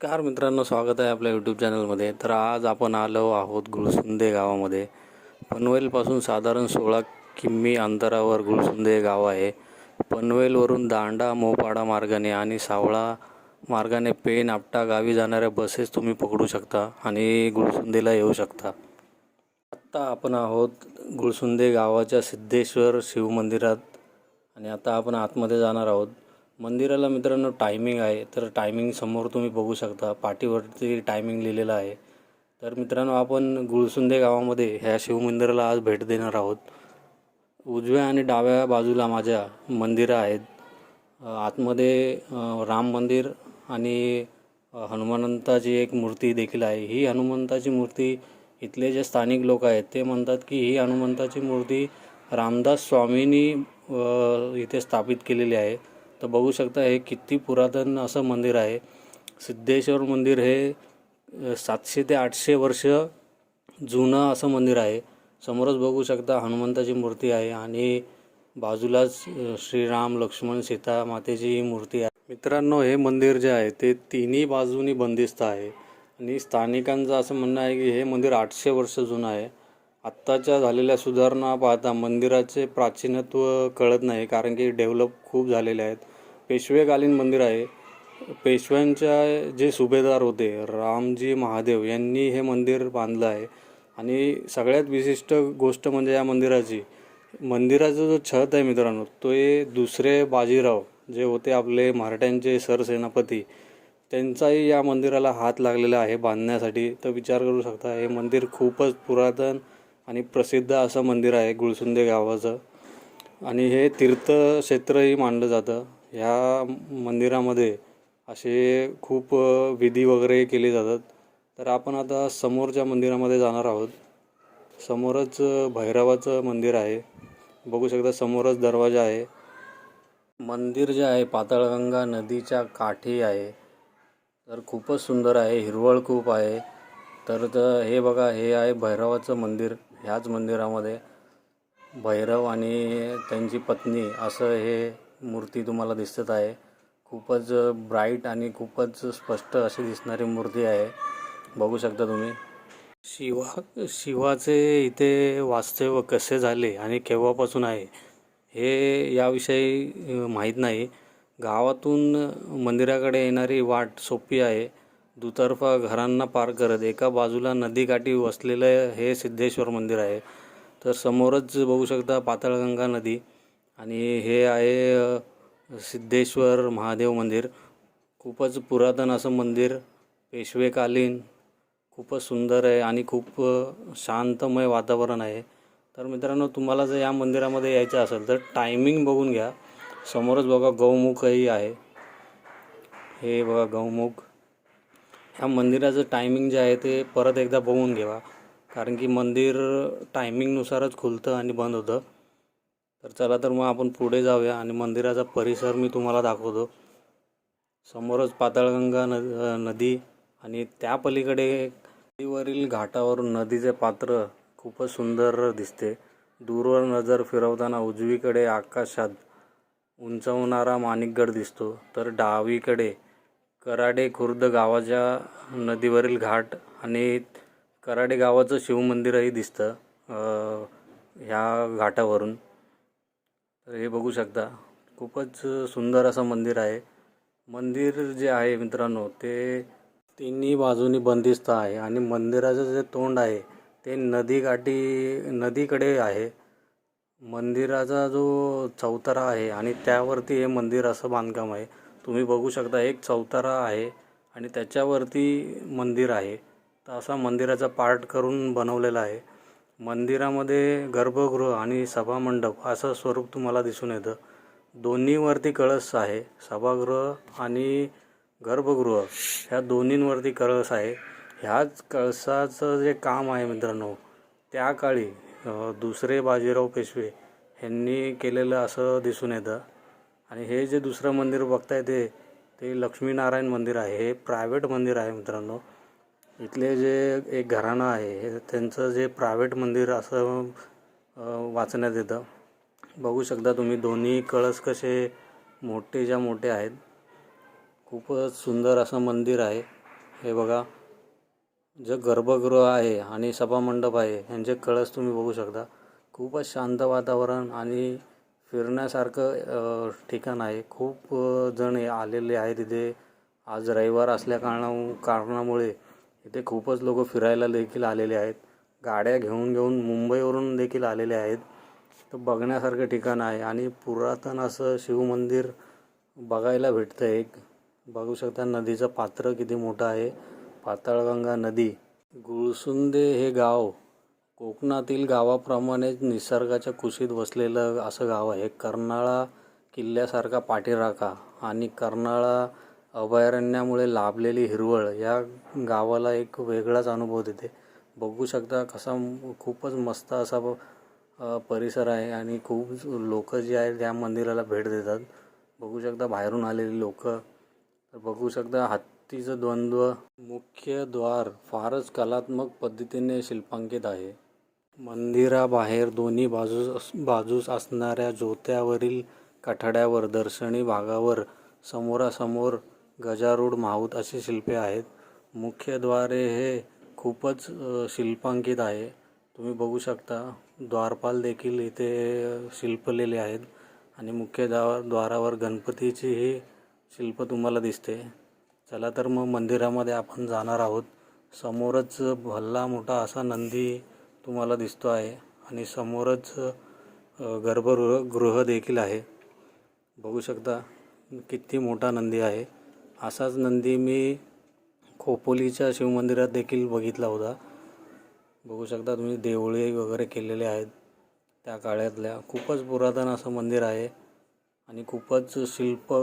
Car मित्रांनो स्वागत आहे आपल्या यूट्यूब चॅनलमध्ये तर आज आपण आलो आहोत गुळसुंदे गावामध्ये. पनवेलपासून साधारण सोळा किमी अंतरावर गुळसुंदे गाव आहे. पनवेलवरून दांडा मोपाडा मार्गाने आणि सावळा मार्गाने पेन आपटा गावी जाणाऱ्या बसेस तुम्ही पकडू शकता आणि गुळसुंदेला येऊ शकता. आत्ता आपण आहोत गुळसुंदे गावाच्या सिद्धेश्वर शिवमंदिरात आणि आता आपण आतमध्ये जाणार आहोत. मंदिराला मित्रांनो टायमिंग आहे तर टायमिंग समोर तुम्ही बघू शकता. पाठीवरती टायमिंग लिहिलेलं आहे. तर मित्रांनो आपण गुळसुंदे गावामध्ये ह्या शिवमंदिराला आज भेट देणार आहोत. उजव्या आणि डाव्या बाजूला माझ्या मंदिरं आहेत. आतमध्ये राम मंदिर आणि हनुमंताची एक मूर्ती देखील आहे. ही हनुमंताची मूर्ती इथले जे स्थानिक लोक आहेत ते म्हणतात की ही हनुमंताची मूर्ती रामदास स्वामींनी इथे स्थापित केलेली आहे. तर बघू शकता हे किती पुरातन असं मंदिर आहे. सिद्धेश्वर मंदिर हे सातशे ते आठशे वर्ष जुनं असं मंदिर आहे. समोरच बघू शकता हनुमंताची मूर्ती आहे आणि बाजूलाच श्रीराम लक्ष्मण सीता मातेची ही मूर्ती आहे. मित्रांनो हे मंदिर जे आहे ते तिन्ही बाजूनी बंदिस्त आहे. आणि स्थानिकांचं असं म्हणणं आहे की हे मंदिर आठशे वर्ष जुनं आहे. आत्ताच्या झालेल्या सुधारणा पाहता मंदिराचे प्राचीनत्व कळत नाही कारण की डेव्हलप खूप झालेले आहेत. पेशवेकालीन मंदिर आहे. पेशव्यांच्या जे सुभेदार होते रामजी महादेव यांनी हे मंदिर बांधलं आहे. आणि सगळ्यात विशिष्ट गोष्ट म्हणजे या मंदिराची. मंदिराचा जो छत आहे मित्रांनो तो हे दुसरे बाजीराव जे होते आपले मराठ्यांचे सरसेनापती त्यांचाही या मंदिराला हात लागलेला आहे बांधण्यासाठी. तर विचार करू शकता हे मंदिर खूपच पुरातन आणि प्रसिद्ध असं मंदिर आहे गुळसुंदे गावाचं. आणि हे तीर्थक्षेत्रही मानलं जातं. ह्या मंदिरामध्ये असे खूप विधी वगैरे केले जातात. तर आपण आता समोरच्या मंदिरामध्ये जाणार आहोत. समोरच भैरवाचं मंदिर आहे. बघू शकता समोरच दरवाजा आहे. मंदिर जे आहे पाताळगंगा नदीच्या काठी आहे. तर खूपच सुंदर आहे हिरवळ खूप आहे. तर हे बघा हे आहे भैरवाचं मंदिर. ह्याच मंदिरामध्ये भैरव आणि त्यांची पत्नी असं हे मूर्ती तुम्हाला दिसत आहे. खूपच ब्राईट आणि खूपच स्पष्ट अशी दिसणारी मूर्ती आहे. बघू शकता तुम्ही. शिवा शिवाचे इथे वास्तव्य कसे झाले आणि केव्हापासून आहे हे याविषयी माहीत नाही. गावातून मंदिराकडे येणारी वाट सोपी आहे. दुतर्फा घरांना पार करत एका बाजूला नदीकाठी वसलेलं हे सिद्धेश्वर मंदिर आहे. तर समोरच बघू शकता पाताळगंगा नदी आणि हे आहे सिद्धेश्वर महादेव मंदिर. खूपच पुरातन असं मंदिर पेशवेकालीन खूपच सुंदर आहे आणि खूप शांतमय वातावरण आहे. तर मित्रांनो तुम्हाला जर या मंदिरामध्ये यायचं असेल तर टायमिंग बघून घ्या. समोरच बघा गौमुखही आहे. हे बघा गौमुख. ह्या मंदिराचं टायमिंग जे आहे ते परत एकदा बघून घ्यावा कारण की मंदिर टायमिंगनुसारच खुलतं आणि बंद होतं. तर चला तर मग आपण पुढे जाऊया आणि मंदिराचा परिसर मी तुम्हाला दाखवतो. समोरच पाताळगंगा न नदी आणि त्या पलीकडे नदीवरील घाटावरून नदीचे पात्र खूपच सुंदर दिसते. दूरवर नजर फिरवताना उजवीकडे आकाशात उंचावणारा माणिकगड दिसतो. तर डावीकडे कराडे खुर्द गावाच्या नदीवरील घाट आणि कराडे गावाचं शिवमंदिरही दिसतं ह्या घाटावरून. तर हे बघू शकता. खूपच सुंदर असं मंदिर आहे. मंदिर जे आहे मित्रांनो ते तिन्ही बाजूनी बंदिस्त आहे आणि मंदिराचं जे तोंड आहे ते नदीकाठी नदीकडे आहे. मंदिराचा जो चौतारा आहे आणि त्यावरती हे मंदिर असं बांधकाम आहे. तुम्ही बघू शकता एक चौतारा आहे आणि त्याच्यावरती मंदिर आहे. तर असा मंदिराचा पार्ट करून बनवलेला आहे. मंदिरामध्ये गर्भगृह आणि सभामंडप असं स्वरूप तुम्हाला दिसून येतं. दोन्हीवरती कळस आहे सभागृह आणि गर्भगृह. ह्या दोन्हींवरती कळस आहे. ह्याच कळसाचं जे काम आहे मित्रांनो त्या काळी दुसरे बाजीराव पेशवे ह्यांनी केलेलं असं दिसून येतं. आणि हे जे दुसरं मंदिर बघताय ते ते लक्ष्मीनारायण मंदिर आहे. हे प्रायव्हेट मंदिर आहे मित्रांनो. इथले जे एक घराणं आहे हे त्यांचं जे प्रायव्हेट मंदिर असं वाचण्यात येतं. बघू शकता तुम्ही दोन्ही कळस कसे मोठेच्या मोठे आहेत. खूपच सुंदर असं मंदिर आहे. हे बघा जे गर्भगृह आहे आणि सभामंडप आहे यांचे कळस तुम्ही बघू शकता. खूपच शांत वातावरण आणि फिरण्यासारखं ठिकाण आहे. खूप जण आलेले आहेत इथे. आज रविवार असल्या कारणा कारणामुळे इथे खूपच लोक फिरायला देखील आलेले आहेत. गाड्या घेऊन घेऊन मुंबईवरून देखील आलेले आहेत. तर बघण्यासारखं ठिकाण आहे. आणि पुरातन असं शिवमंदिर बघायला भेटतं एक. बघू शकता नदीचं पात्र किती मोठं आहे. पाताळगंगा नदी. गुळसुंदे हे गाव कोकणातील गावाप्रमाणेच निसर्गाच्या कुशीत वसलेलं असं गाव आहे. कर्नाळा किल्ल्यासारखा पाठीराखा आणि कर्नाळा अभयारण्यामुळे लाभलेली हिरवळ या गावाला एक वेगळाच अनुभव देते. बघू शकता कसा खूपच मस्त असा परिसर आहे आणि खूप लोक जे आहेत त्या मंदिराला भेट देतात. बघू शकता बाहेरून आलेली लोक. तर बघू शकता हत्तीचं द्वंद्व मुख्य द्वार फारच कलात्मक पद्धतीने शिल्पांकित आहे. मंदिराबाहेर दोन्ही बाजूस बाजूस असणाऱ्या ज्योत्यावरील कठड्यावर दर्शनी भागावर समोरासमोर गजारूढ माहूत अशी शिल्पे आहेत. मुख्यद्वारे हे खूपच शिल्पांकित आहे. तुम्ही बघू शकता द्वारपाल देखील इथे शिल्पलेले आहेत. आणि मुख्य द्वार द्वारावर गणपतीचीही शिल्प तुम्हाला दिसते. चला तर मग मंदिरामध्ये आपण जाणार आहोत. समोरच भल्ला मोठा असा नंदी तुम्हाला दिसतो आहे आणि समोरच गर्भगृह गृह देखील आहे. बघू शकता किती मोठा नंदी आहे. असाच नंदी मी खोपोलीच्या शिवमंदिरात देखील बघितला होता. बघू शकता तुम्ही देवळे वगैरे केलेले आहेत त्या काळातल्या खूपच पुरातन असं मंदिर आहे आणि खूपच शिल्प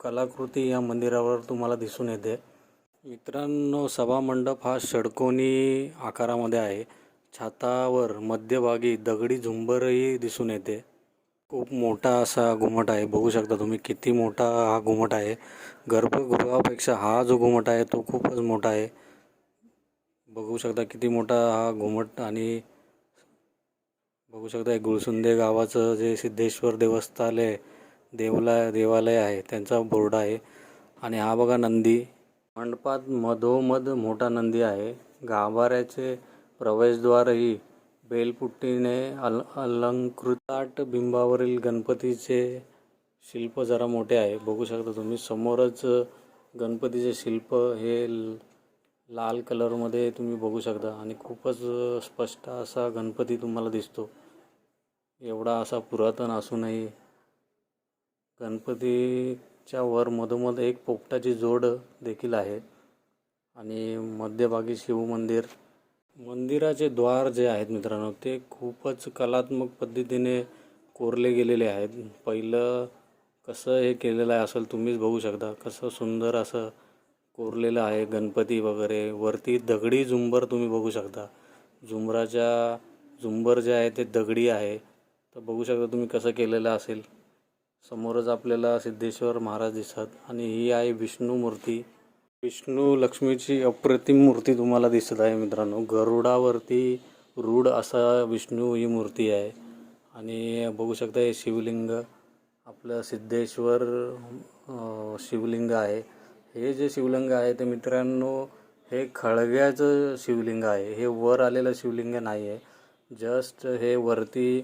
कलाकृती या मंदिरावर तुम्हाला दिसून येते. मित्रांनो सभामंडप हा षडकोनी आकारामध्ये आहे. छातावर मध्यभागी दगडी झुंबरही दिसून येते. खूप मोठा असा घुमट आहे. बघू शकता तुम्ही किती मोठा हा घुमट आहे. गर्भगृहापेक्षा हा जो घुमट आहे तो खूपच मोठा आहे. बघू शकता किती मोठा हा घुमट आणि बघू शकता गुळसुंदे गावाचं जे सिद्धेश्वर देवस्थालय देवला देवालय आहे त्यांचा बोर्ड आहे. आणि हा बघा नंदी. मंडपात मधोमध मोठा नंदी आहे. गाभाऱ्याचे प्रवेशद्वारही बेलपुट्टीने अल अलंकृताट बिंबावरील गणपतीचे शिल्प जरा मोठे आहे. बघू शकता तुम्ही समोरच गणपतीचे शिल्प हे ल- लाल कलरमध्ये तुम्ही बघू शकता आणि खूपच स्पष्ट असा गणपती तुम्हाला दिसतो. एवढा असा पुरातन असूनही गणपती च्या वर मधोमध एक पोपटाची जोड देखील आहे. आणि मध्यभागी शिवमंदिर मंदिराचे द्वार जे आहेत मित्रांनो ते खूपच कलात्मक पद्धतीने कोरले गेलेले आहेत. पहिलं कसं हे केलेलं आहे असेल तुम्हीच बघू शकता. कसं सुंदर असं कोरलेलं आहे गणपती वगैरे. वरती दगडी झुंबर तुम्ही बघू शकता. झुंबराच्या झुंबर जे आहे ते दगडी आहे. तर बघू शकता तुम्ही कसं केलेलं असेल. समोरच आपल्याला सिद्धेश्वर महाराज दिसतात आणि ही आहे विष्णू मूर्ती. विष्णू लक्ष्मीची अप्रतिम मूर्ती तुम्हाला दिसत आहे मित्रांनो. गरुडावरती रूढ असा विष्णू ही मूर्ती आहे. आणि बघू शकता हे शिवलिंग आपलं सिद्धेश्वर शिवलिंग आहे. हे जे शिवलिंग आहे ते मित्रांनो हे खळग्याचं शिवलिंग आहे. हे वर आलेलं शिवलिंग नाही आहे जस्ट हे वरती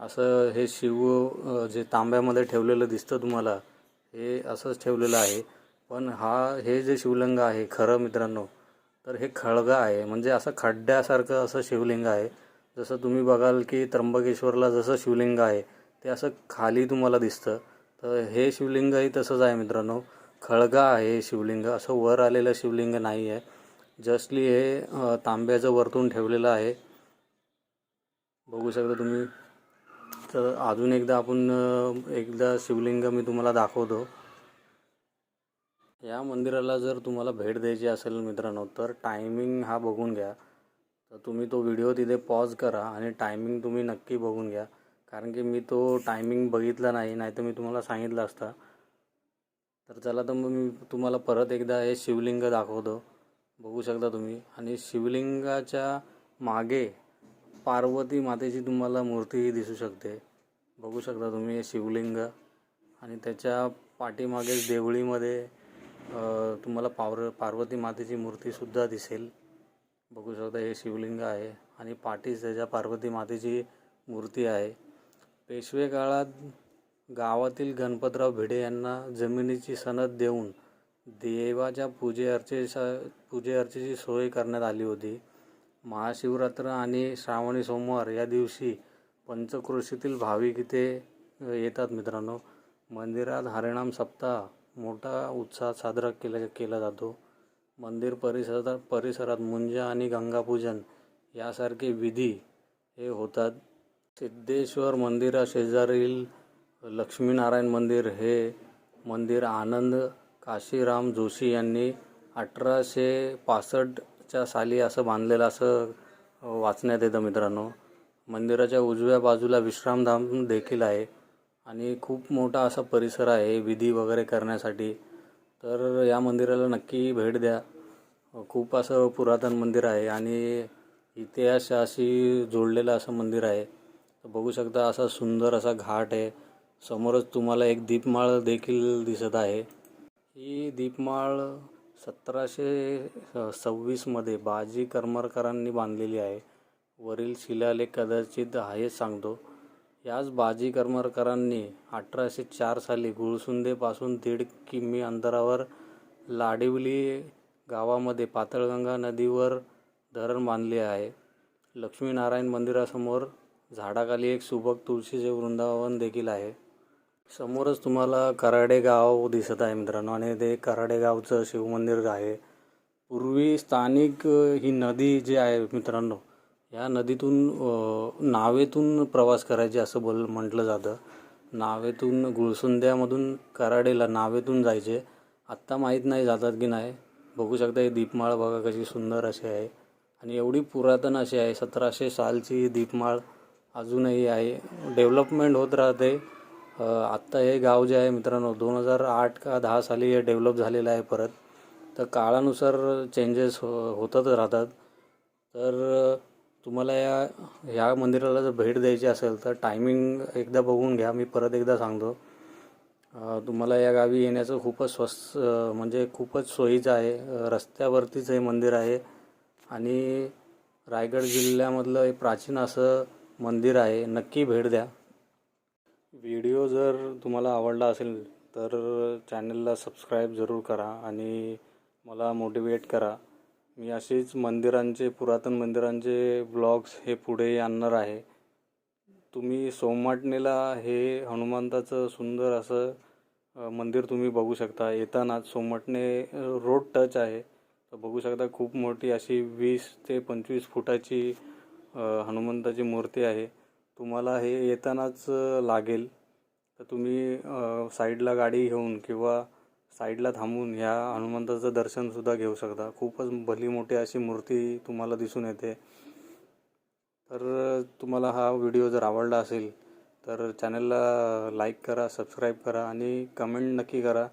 असं हे शिव जे तांब्यामध्ये ठेवलेलं दिसतं तुम्हाला हे असंच ठेवलेलं आहे. पण हा हे जे शिवलिंग आहे खरं मित्रांनो तर हे खळगा आहे. म्हणजे असं खड्ड्यासारखं असं शिवलिंग आहे. जसं तुम्ही बघाल की त्र्यंबकेश्वरला जसं शिवलिंग आहे ते असं खाली तुम्हाला दिसतं. तर हे शिवलिंगही तसंच आहे मित्रांनो. खळगा आहे शिवलिंग. असं वर आलेलं शिवलिंग नाही आहे. जस्टली हे तांब्याचं वरतून ठेवलेलं आहे. बघू शकता तुम्ही. तर अजून एकदा आपण एकदा शिवलिंग मी तुम्हाला दाखवतो. या मंदिराला जर तुम्हाला भेट द्यायची असेल मित्रांनो तर टायमिंग हा बघून घ्या. तर तुम्ही तो व्हिडिओ तिथे पॉज करा आणि टायमिंग तुम्ही नक्की बघून घ्या. कारण की मी तो टायमिंग बघितला नाही नाही तर मी तुम्हाला सांगितलं असता. तर चला तर मग मी तुम्हाला परत एकदा हे शिवलिंग दाखवतो. बघू शकता तुम्ही. आणि शिवलिंगाच्या मागे पार्वती मातेची तुम्हाला मूर्तीही दिसू शकते. बघू शकता तुम्ही हे शिवलिंग आणि त्याच्या पाठीमागेच देवळीमध्ये तुम्हाला पावर पार्वती मातेची मूर्तीसुद्धा दिसेल. बघू शकता हे शिवलिंग आहे आणि पाठीच त्याच्या पार्वती मातेची मूर्ती आहे. पेशवे काळात गावातील गणपतराव भिडे यांना जमिनीची सनद देऊन देवाच्या पूजे अर्चेचा पूजे अर्चेची सोय करण्यात आली होती. महाशिवरात्र आणि श्रावणी सोमवार या दिवशी पंचक्रोशीतील भाविक इथे येतात मित्रांनो. मंदिरात हरिणाम सप्ताह मोठा उत्साहात साजरा केला केला जातो. मंदिर परिसरात परिसरात मुंजा आणि गंगापूजन यासारखे विधी हे होतात. सिद्धेश्वर मंदिराशेजारील लक्ष्मीनारायण मंदिर हे मंदिर आनंद काशीराम जोशी यांनी अठराशे पासष्ट च्या साली असं बांधलेलं असं वाचण्यात येतं मित्रांनो. मंदिराच्या उजव्या बाजूला विश्रामधाम देखील आहे आणि खूप मोठा असा परिसर आहे विधी वगैरे करण्यासाठी. तर या मंदिराला नक्की भेट द्या. खूप असं पुरातन मंदिर आहे आणि इतिहासाशी जोडलेलं असं मंदिर आहे. बघू शकता असा सुंदर असा घाट आहे. समोरच तुम्हाला एक दीपमाळ देखील दिसत आहे. ही दीपमाळ सतराशे सव्वीसमध्ये बाजी करमरकरांनी बांधलेली आहे. वरील शिलालेख कदाचित आहेच सांगतो. याच बाजी करमरकरांनी अठराशे चार साली गुळसुंदेपासून दीड किमी अंतरावर लाडिवली गावामध्ये पातळगंगा नदीवर धरण बांधले आहे. लक्ष्मीनारायण मंदिरासमोर झाडाखाली एक सुबक तुळशीचे वृंदावन देखील आहे. समोरच तुम्हाला कराडे गाव दिसत आहे मित्रांनो आणि ते कराडे गावचं शिवमंदिर आहे. पूर्वी स्थानिक ही नदी जी आहे मित्रांनो या नदीतून नावेतून प्रवास करायचे असं बोल म्हटलं जातं. नावेतून गुळसुंद्यामधून कराडेला नावेतून जायचे. आत्ता माहीत नाही जातात की नाही. बघू शकता ही दीपमाळ बघा कशी सुंदर अशी आहे. आणि एवढी पुरातन अशी आहे सतराशे सालची दीपमाळ अजूनही आहे. डेव्हलपमेंट होत राहते. आत्ता हे गाव जे आहे मित्रांनो दोन हजार आठ का दहा साली हे डेव्हलप झालेलं आहे परत. तर काळानुसार चेंजेस हो होतच राहतात. तर तुम्हाला या ह्या मंदिराला जर भेट द्यायची असेल तर टायमिंग एकदा बघून घ्या मी परत एकदा सांगतो. तुम्हाला या गावी येण्याचं खूपच स्वस्त म्हणजे खूपच सोयीचं आहे. रस्त्यावरतीच हे मंदिर आहे. आणि रायगड जिल्ह्यामधलं एक प्राचीन असं मंदिर आहे. नक्की भेट द्या. व्हिडिओ जर तुम्हाला आवडला असेल तर चॅनलला सबस्क्राईब जरूर करा आणि मला मोटिवेट करा. मी असेच मंदिरांचे पुरातन मंदिरांचे ब्लॉग्स हे पुढे आणणार आहे. तुम्ही सोमाटणेला हे हनुमंताचं सुंदर असं मंदिर तुम्ही बघू शकता. येतानाच सोमाटणे रोड टच आहे. तर बघू शकता खूप मोठी अशी वीस ते पंचवीस फुटाची हनुमंताची मूर्ती आहे. तुम्हाला हे येतानाच लागेल. तर तुम्ही साईडला गाडी घेऊन किंवा साईडला थांबून ह्या हनुमंताचं दर्शनसुद्धा घेऊ शकता. खूपच भली मोठी अशी मूर्ती तुम्हाला दिसून येते. तर तुम्हाला हा व्हिडिओ जर आवडला असेल तर चॅनलला लाईक करा सबस्क्राईब करा आणि कमेंट नक्की करा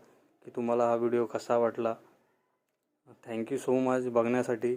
की तुम्हाला हा व्हिडिओ कसा वाटला. थँक्यू सो मच बघण्यासाठी.